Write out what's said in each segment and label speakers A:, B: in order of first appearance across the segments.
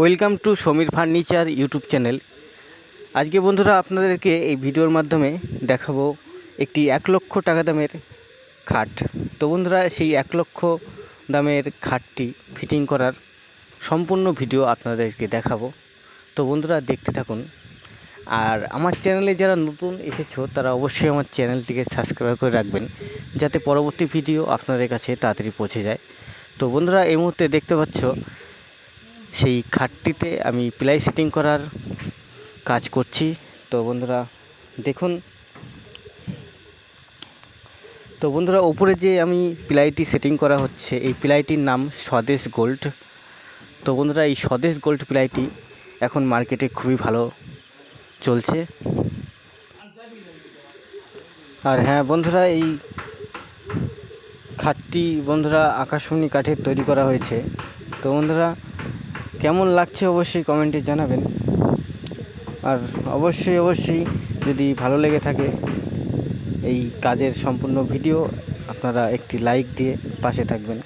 A: Welcome to Samir furniture YouTube channel. আজকে বন্ধুরা আপনাদেরকে এই ভিডিওর মাধ্যমে দেখাবো একটি এক লক্ষ টাকা দামের খাট। তো বন্ধুরা, সেই এক লক্ষ দামের খাটটি ফিটিং করার সম্পূর্ণ ভিডিও আপনাদেরকে দেখাবো। তো বন্ধুরা, দেখতে থাকুন। আর আমার চ্যানেলে যারা নতুন এসেছ, তারা অবশ্যই আমার চ্যানেলটিকে সাবস্ক্রাইব করে রাখবেন, যাতে পরবর্তী ভিডিও আপনাদের কাছে তাড়াতাড়ি পৌঁছে যায়। তো বন্ধুরা, এই মুহূর্তে দেখতে পাচ্ছ সেই খাটটিতে আমি প্লাই সেটিং করার কাজ করছি। তো বন্ধুরা, দেখুন। তো বন্ধুরা, ওপরে যে আমি প্লাইটি সেটিং করা হচ্ছে, এই প্লাইটির নাম স্বদেশ গোল্ড। তো বন্ধুরা, এই স্বদেশ গোল্ড প্লাইটি এখন মার্কেটে খুবই ভালো চলছে। আর হ্যাঁ বন্ধুরা, এই খাটটি বন্ধুরা আকাশমণি কাঠের তৈরি করা হয়েছে। তো বন্ধুরা কেমন লাগছে অবশ্যই কমেন্টে জানাবেন। আর অবশ্যই অবশ্যই যদি ভালো লেগে থাকে এই কাজের সম্পূর্ণ ভিডিও, আপনারা একটি লাইক দিয়ে পাশে থাকবেন,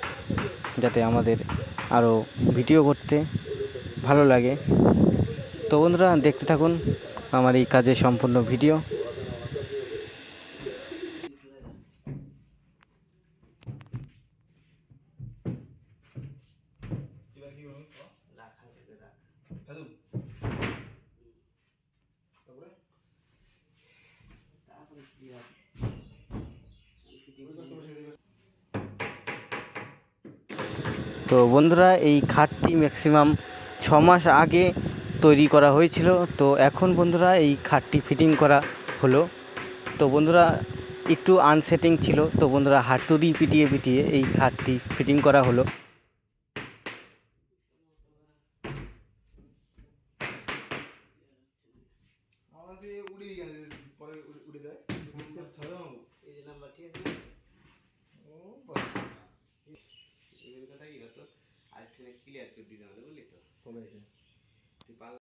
A: যাতে আমাদের আরও ভিডিও করতে ভালো লাগে। তো বন্ধুরা, দেখতে থাকুন আমার এই কাজের সম্পূর্ণ ভিডিও।
B: ফেলুন তারপরে
A: তো বন্ধুরা এই খাটটি ম্যাক্সিমাম ছ মাস আগে তৈরি করা হয়েছিল। তো এখন বন্ধুরা এই খাটটি ফিটিং করা হলো। তো বন্ধুরা একটু আনসেটিং ছিল। তো বন্ধুরা হাতুড়ি পিটিয়ে পিটিয়ে এই খাটটি ফিটিং করা হলো।
B: আমাদের উড়ে গেছে পরে উড়ে- উড়ে যায়। বুঝতে হবে আমাকে
A: এই যে নাম্বার ঠিক আছে?
B: ও
A: কথা কি হতো? আর ক্লিয়ার করে দিতে আমাদের বুঝলি তো?
B: কবে
A: তুই পারলা